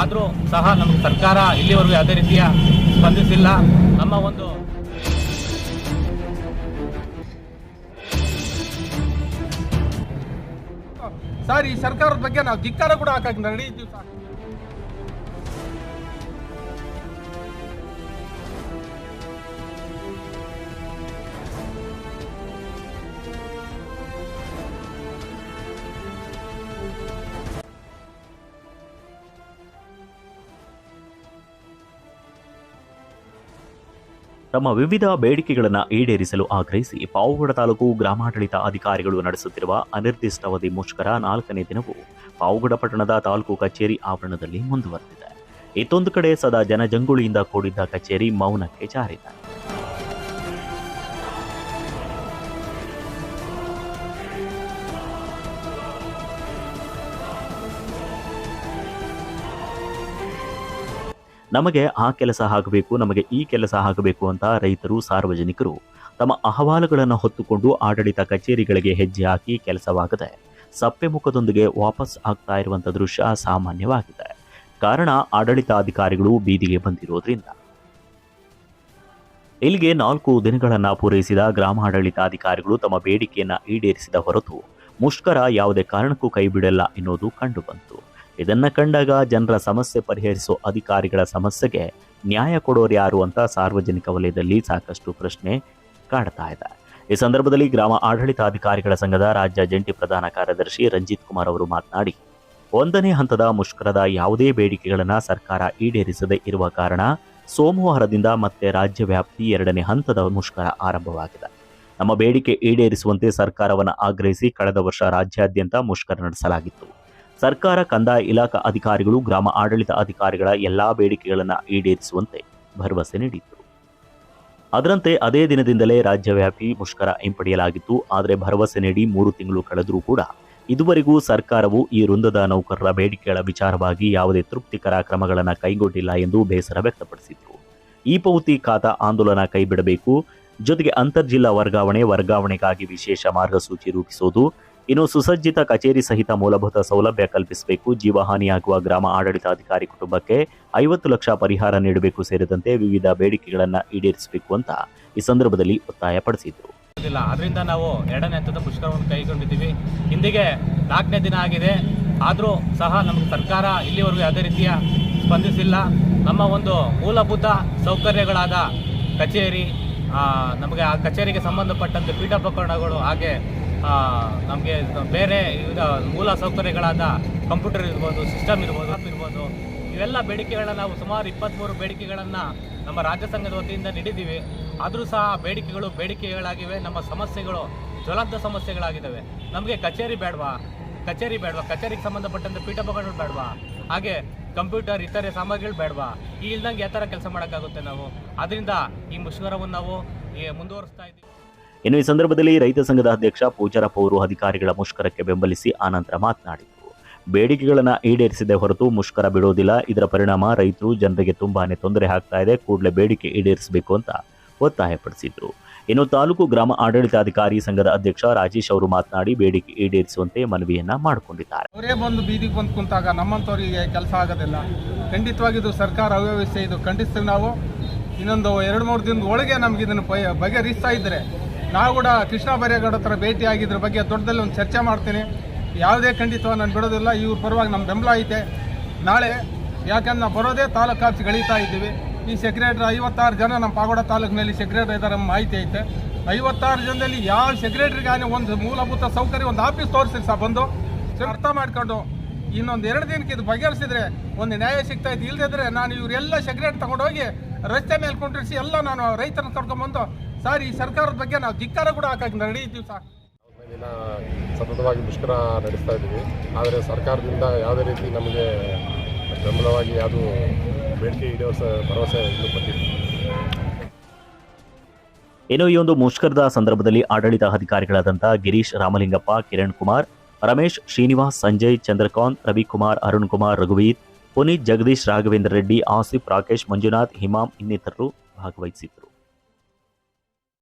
ಆದರೂ ಸಹ ನಮ್ಮ ಸರ್ಕಾರ ಇಲ್ಲಿವರೆಗೂ ಯಾವುದೇ ರೀತಿಯ ಸ್ಪಂದಿಸಿಲ್ಲ. ನಮ್ಮ ಒಂದು ಸರ್, ಈ ಸರ್ಕಾರದ ಬಗ್ಗೆ ನಾವು ಧಿಕ್ಕಾರ ಕೂಡ ಹಾಕಿ ನಡೀತೀವಿ ತಮ್ಮ ವಿವಿಧ ಬೇಡಿಕೆಗಳನ್ನು ಈಡೇರಿಸಲು ಆಗ್ರಹಿಸಿ ಪಾವಗಡ ತಾಲೂಕು ಗ್ರಾಮಾಡಳಿತ ಅಧಿಕಾರಿಗಳು ನಡೆಸುತ್ತಿರುವ ಅನಿರ್ದಿಷ್ಟಾವಧಿ ಮುಷ್ಕರ ನಾಲ್ಕನೇ ದಿನವೂ ಪಾವಗಡ ಪಟ್ಟಣದ ತಾಲೂಕು ಕಚೇರಿ ಆವರಣದಲ್ಲಿ ಮುಂದುವರೆದಿದೆ. ಇತ್ತೊಂದು ಕಡೆ ಸದಾ ಜನಜಂಗುಳಿಯಿಂದ ಕೂಡಿದ್ದ ಕಚೇರಿ ಮೌನಕ್ಕೆ ಜಾರಿದೆ. ನಮಗೆ ಆ ಕೆಲಸ ಆಗಬೇಕು, ನಮಗೆ ಈ ಕೆಲಸ ಆಗಬೇಕು ಅಂತ ರೈತರು, ಸಾರ್ವಜನಿಕರು ತಮ್ಮ ಅಹವಾಲುಗಳನ್ನು ಹೊತ್ತುಕೊಂಡು ಆಡಳಿತ ಕಚೇರಿಗಳಿಗೆ ಹೆಜ್ಜೆ ಹಾಕಿ ಕೆಲಸವಾಗದೆ ಸಪ್ಪೆ ಮುಖದೊಂದಿಗೆ ವಾಪಸ್ ಆಗ್ತಾ ಇರುವಂಥ ದೃಶ್ಯ ಸಾಮಾನ್ಯವಾಗಿದೆ. ಕಾರಣ ಆಡಳಿತಾಧಿಕಾರಿಗಳು ಬೀದಿಗೆ ಬಂದಿರೋದ್ರಿಂದ. ಇಲ್ಲಿಗೆ ನಾಲ್ಕು ದಿನಗಳನ್ನು ಪೂರೈಸಿದ ಗ್ರಾಮಾಡಳಿತಾಧಿಕಾರಿಗಳು ತಮ್ಮ ಬೇಡಿಕೆಯನ್ನು ಈಡೇರಿಸಿದ ಹೊರತು ಮುಷ್ಕರ ಯಾವುದೇ ಕಾರಣಕ್ಕೂ ಕೈಬಿಡಲ್ಲ ಎನ್ನುವುದು ಕಂಡುಬಂತು. ಇದನ್ನ ಕಂಡಾಗ ಜನರ ಸಮಸ್ಯೆ ಪರಿಹರಿಸೋ ಅಧಿಕಾರಿಗಳ ಸಮಸ್ಯೆಗೆ ನ್ಯಾಯ ಕೊಡೋರು ಯಾರು ಅಂತ ಸಾರ್ವಜನಿಕ ವಲಯದಲ್ಲಿ ಸಾಕಷ್ಟು ಪ್ರಶ್ನೆ ಕಾಡ್ತಾ ಇದೆ. ಈ ಸಂದರ್ಭದಲ್ಲಿ ಗ್ರಾಮ ಆಡಳಿತಾಧಿಕಾರಿಗಳ ಸಂಘದ ರಾಜ್ಯ ಜಂಟಿ ಪ್ರಧಾನ ಕಾರ್ಯದರ್ಶಿ ರಂಜಿತ್ ಕುಮಾರ್ ಅವರು ಮಾತನಾಡಿ, ಒಂದನೇ ಹಂತದ ಮುಷ್ಕರದ ಯಾವುದೇ ಬೇಡಿಕೆಗಳನ್ನು ಸರ್ಕಾರ ಈಡೇರಿಸದೇ ಇರುವ ಕಾರಣ ಸೋಮವಾರದಿಂದ ಮತ್ತೆ ರಾಜ್ಯ ವ್ಯಾಪ್ತಿ ಎರಡನೇ ಹಂತದ ಮುಷ್ಕರ ಆರಂಭವಾಗಿದೆ. ನಮ್ಮ ಬೇಡಿಕೆ ಈಡೇರಿಸುವಂತೆ ಸರ್ಕಾರವನ್ನು ಆಗ್ರಹಿಸಿ ಕಳೆದ ವರ್ಷ ರಾಜ್ಯಾದ್ಯಂತ ಮುಷ್ಕರ ನಡೆಸಲಾಗಿತ್ತು. ಸರ್ಕಾರ ಕಂದಾಯ ಇಲಾಖಾ ಅಧಿಕಾರಿಗಳು, ಗ್ರಾಮ ಆಡಳಿತ ಅಧಿಕಾರಿಗಳ ಎಲ್ಲಾ ಬೇಡಿಕೆಗಳನ್ನು ಈಡೇರಿಸುವಂತೆ ಭರವಸೆ ನೀಡಿತ್ತು. ಅದರಂತೆ ಅದೇ ದಿನದಿಂದಲೇ ರಾಜ್ಯವ್ಯಾಪಿ ಮುಷ್ಕರ ಹಿಂಪಡೆಯಲಾಗಿತ್ತು. ಆದರೆ ಭರವಸೆ ನೀಡಿ ಮೂರು ತಿಂಗಳು ಕಳೆದರೂ ಕೂಡ ಇದುವರೆಗೂ ಸರ್ಕಾರವು ಈ ವೃಂದದ ನೌಕರರ ಬೇಡಿಕೆಗಳ ವಿಚಾರವಾಗಿ ಯಾವುದೇ ತೃಪ್ತಿಕರ ಕ್ರಮಗಳನ್ನು ಕೈಗೊಂಡಿಲ್ಲ ಎಂದು ಬೇಸರ ವ್ಯಕ್ತಪಡಿಸಿದರು ಈ ಪೌತಿ ಖಾತಾ ಆಂದೋಲನ ಕೈಬಿಡಬೇಕು. ಜೊತೆಗೆ ಅಂತರ್ಜಿಲ್ಲಾ ವರ್ಗಾವಣೆ, ವರ್ಗಾವಣೆಗಾಗಿ ವಿಶೇಷ ಮಾರ್ಗಸೂಚಿ ರೂಪಿಸುವುದು ಇನ್ನು ಸುಸಜ್ಜಿತ ಕಚೇರಿ ಸಹಿತ ಮೂಲಭೂತ ಸೌಲಭ್ಯ ಕಲ್ಪಿಸಬೇಕು. ಜೀವಹಾನಿಯಾಗುವ ಗ್ರಾಮ ಆಡಳಿತಾಧಿಕಾರಿ ಕುಟುಂಬಕ್ಕೆ ಐವತ್ತು ಲಕ್ಷ ಪರಿಹಾರ ನೀಡಬೇಕು ಸೇರಿದಂತೆ ವಿವಿಧ ಬೇಡಿಕೆಗಳನ್ನು ಈಡೇರಿಸಬೇಕು ಅಂತ ಈ ಸಂದರ್ಭದಲ್ಲಿ ಒತ್ತಾಯಪಡಿಸಿದರು. ಅದರಿಂದ ನಾವು ಎರಡನೇ ಹಂತದ ಪುಷ್ಕರವನ್ನು ಕೈಗೊಂಡಿದ್ದೀವಿ. ಇಂದಿಗೆ ನಾಲ್ಕನೇ ದಿನ ಆಗಿದೆ. ಆದರೂ ಸಹ ನಮಗೆ ಸರ್ಕಾರ ಇಲ್ಲಿವರೆಗೂ ಯಾವುದೇ ರೀತಿಯ ಸ್ಪಂದಿಸಿಲ್ಲ. ನಮ್ಮ ಒಂದು ಮೂಲಭೂತ ಸೌಕರ್ಯಗಳಾದ ಕಚೇರಿ ನಮಗೆ ಆ ಕಚೇರಿಗೆ ಸಂಬಂಧಪಟ್ಟಂತೆ ಪೀಠೋಪಕರಣಗಳು ಹಾಗೆ ನಮಗೆ ಬೇರೆ ವಿವಿಧ ಮೂಲ ಸೌಕರ್ಯಗಳಾದ ಕಂಪ್ಯೂಟರ್ ಇರ್ಬೋದು, ಸಿಸ್ಟಮ್ ಇರ್ಬೋದು ಆ್ಯಪ್ ಇರ್ಬೋದು, ಇವೆಲ್ಲ ಬೇಡಿಕೆಗಳನ್ನ ನಾವು ಸುಮಾರು ಇಪ್ಪತ್ತ್ಮೂರು ಬೇಡಿಕೆಗಳನ್ನು ನಮ್ಮ ರಾಜ್ಯ ಸಂಘದ ವತಿಯಿಂದ ನೀಡಿದ್ದೀವಿ. ಆದರೂ ಸಹ ಬೇಡಿಕೆಗಳು ಬೇಡಿಕೆಗಳಾಗಿವೆ. ನಮ್ಮ ಸಮಸ್ಯೆಗಳು ಜ್ವಲಂತ ಸಮಸ್ಯೆಗಳಾಗಿದ್ದಾವೆ. ನಮಗೆ ಕಚೇರಿ ಬೇಡವಾ? ಕಚೇರಿ ಬೇಡವಾ? ಕಚೇರಿಗೆ ಸಂಬಂಧಪಟ್ಟಂತೆ ಪೀಠೋಪಕರಣಗಳು ಬೇಡವಾ? ಹಾಗೆ ಕಂಪ್ಯೂಟರ್, ಇತರೆ ಸಾಮಗ್ರಿಗಳು ಬೇಡವಾ? ಈ ಇಲ್ದಂಗೆ ಯಾವ ಥರ ಕೆಲಸ ಮಾಡೋಕ್ಕಾಗುತ್ತೆ ನಾವು. ಅದರಿಂದ ಈ ಮುಷ್ಕರವನ್ನು ನಾವು ಮುಂದುವರಿಸ್ತಾ ಇದ್ದೀವಿ. ಇನ್ನು ಈ ಸಂದರ್ಭದಲ್ಲಿ ರೈತ ಸಂಘದ ಅಧ್ಯಕ್ಷ ಪೂಜಾರಪ್ಪ ಅವರು ಅಧಿಕಾರಿಗಳ ಮುಷ್ಕರಕ್ಕೆ ಬೆಂಬಲಿಸಿ ಆನಂತರ ಮಾತನಾಡಿದರು. ಬೇಡಿಕೆಗಳನ್ನು ಈಡೇರಿಸಿದೆ ಹೊರತು ಮುಷ್ಕರ ಬಿಡೋದಿಲ್ಲ ಇದರ ಪರಿಣಾಮ ರೈತರು ಜನರಿಗೆ ತುಂಬಾನೇ ತೊಂದರೆ ಆಗ್ತಾ ಇದೆ. ಕೂಡಲೇ ಬೇಡಿಕೆ ಈಡೇರಿಸಬೇಕು ಅಂತ ಒತ್ತಾಯಪಡಿಸಿದರು. ಇನ್ನು ತಾಲೂಕು ಗ್ರಾಮ ಆಡಳಿತಾಧಿಕಾರಿ ಸಂಘದ ಅಧ್ಯಕ್ಷ ರಾಜೇಶ್ ಅವರು ಮಾತನಾಡಿ ಬೇಡಿಕೆ ಈಡೇರಿಸುವಂತೆ ಮನವಿಯನ್ನ ಮಾಡಿಕೊಂಡಿದ್ದಾರೆ. ಅವರೇ ಬಂದು ಬೀದಿಗೆ ಬಂದು ಕುಂತಾಗ ನಮ್ಮಂಥವ್ರಿಗೆ ಕೆಲಸ ಆಗೋದಿಲ್ಲ. ಖಂಡಿತವಾಗಿ ಇದು ಸರ್ಕಾರ ಅವ್ಯವಸ್ಥೆ. ಇದು ಖಂಡಿಸ್ತೀವಿ ನಾವು. ಇನ್ನೊಂದು ಎರಡು, ಮೂರು ದಿನದ ಒಳಗೆ ನಮ್ಗೆ ಇದನ್ನು ಬಗೆ- ಬಗೆಹರಿಸ್ತಾ ಇದ್ರೆ ನಾವು ಕೂಡ ಕೃಷ್ಣ ಬೈರೇಗೌಡ ಹತ್ರ ಭೇಟಿ ಆಗಿದ್ರ ಬಗ್ಗೆ ದೊಡ್ಡದಲ್ಲಿ ಒಂದು ಚರ್ಚೆ ಮಾಡ್ತೀನಿ. ಯಾವುದೇ ಖಂಡಿತ ನಾನು ಬಿಡೋದಿಲ್ಲ, ಇವ್ರ ಪರವಾಗಿ ನಮ್ಮ ಬೆಂಬಲ ಐತೆ. ನಾಳೆ ಯಾಕಂದ್ರೆ ನಾವು ಬರೋದೇ ತಾಲೂಕು ಆಫೀಸ್ ಗಳಿತಾ ಇದ್ದೀವಿ. ಈ ಸೆಕ್ರೆಟರಿ ಐವತ್ತಾರು ಜನ ನಮ್ಮ ಪಾಗೋಡ ತಾಲೂಕಿನಲ್ಲಿ ಸೆಕ್ರೆಟರಿ ಇದ್ದಾರೆ ಮಾಹಿತಿ ಐತೆ. ಐವತ್ತಾರು ಜನದಲ್ಲಿ ಯಾವ ಸೆಕ್ರೆಟರಿಗಾನೆ ಒಂದು ಮೂಲಭೂತ ಸೌಕರ್ಯ, ಒಂದು ಆಫೀಸ್ ತೋರ್ಸಿ ಸಹ ಬಂದು? ಅರ್ಥ ಮಾಡ್ಕೊಂಡು ಇನ್ನೊಂದು ಎರಡು ದಿನಕ್ಕೆ ಇದು ಬಗೆಹರಿಸಿದ್ರೆ ಒಂದು ನ್ಯಾಯ ಸಿಗ್ತಾ ಇದ್ದು ಇಲ್ಲದಿದ್ರೆ ನಾನು ಇವರೆಲ್ಲ ಸೆಕ್ರೆಟರಿ ತಗೊಂಡೋಗಿ ರಸ್ತೆ ಮೇಲೆ ಕುಂಡ್ರಿಸಿ ಎಲ್ಲ ನಾನು ರೈತರನ್ನ ಕರ್ಕೊಂಡ್ಬಂದು ಸರ್ ಈ ಸರ್ಕಾರದ ಬಗ್ಗೆ ನಾವು ಧಿಕ್ಕಾರ ಕೂಡ ಹಾಕಕ್ಕೆ ನಡೀತೀವಿ ಸರ್ ದಿನ ಸತತವಾಗಿ ಮುಷ್ಕರ ನಡೆಸ್ತಾ ಇದ್ದೀವಿ. ಆದರೆ ಸರ್ಕಾರದಿಂದ ಯಾವುದೇ ರೀತಿ ನಮಗೆ ಬೆಂಬಲವಾಗಿ ಯಾವುದು ಬೇಡಿಕೆ ಈಡೇರಿಸ ಭರವಸೆ ಬಂದಿಲ್ಲ ಇನ್ನು ಈ ಒಂದು ಮುಷ್ಕರದ ಸಂದರ್ಭದಲ್ಲಿ ಆಡಳಿತ ಅಧಿಕಾರಿಗಳಾದಂಥ ಗಿರೀಶ್ ರಾಮಲಿಂಗಪ್ಪ ಕಿರಣ್ ಕುಮಾರ್ ರಮೇಶ್ ಶ್ರೀನಿವಾಸ್ ಸಂಜಯ್ ಚಂದ್ರಕಾಂತ್ ರವಿಕುಮಾರ್ ಅರುಣ್ ಕುಮಾರ್ ರಘುವೀರ್ ಪುನೀತ್ ಜಗದೀಶ್ ರಾಘವೇಂದ್ರ ರೆಡ್ಡಿ ಆಸಿಫ್ ರಾಕೇಶ್ ಮಂಜುನಾಥ್ ಹಿಮಾಮ್ ಇನ್ನಿತರರು ಭಾಗವಹಿಸಿದ್ದರು.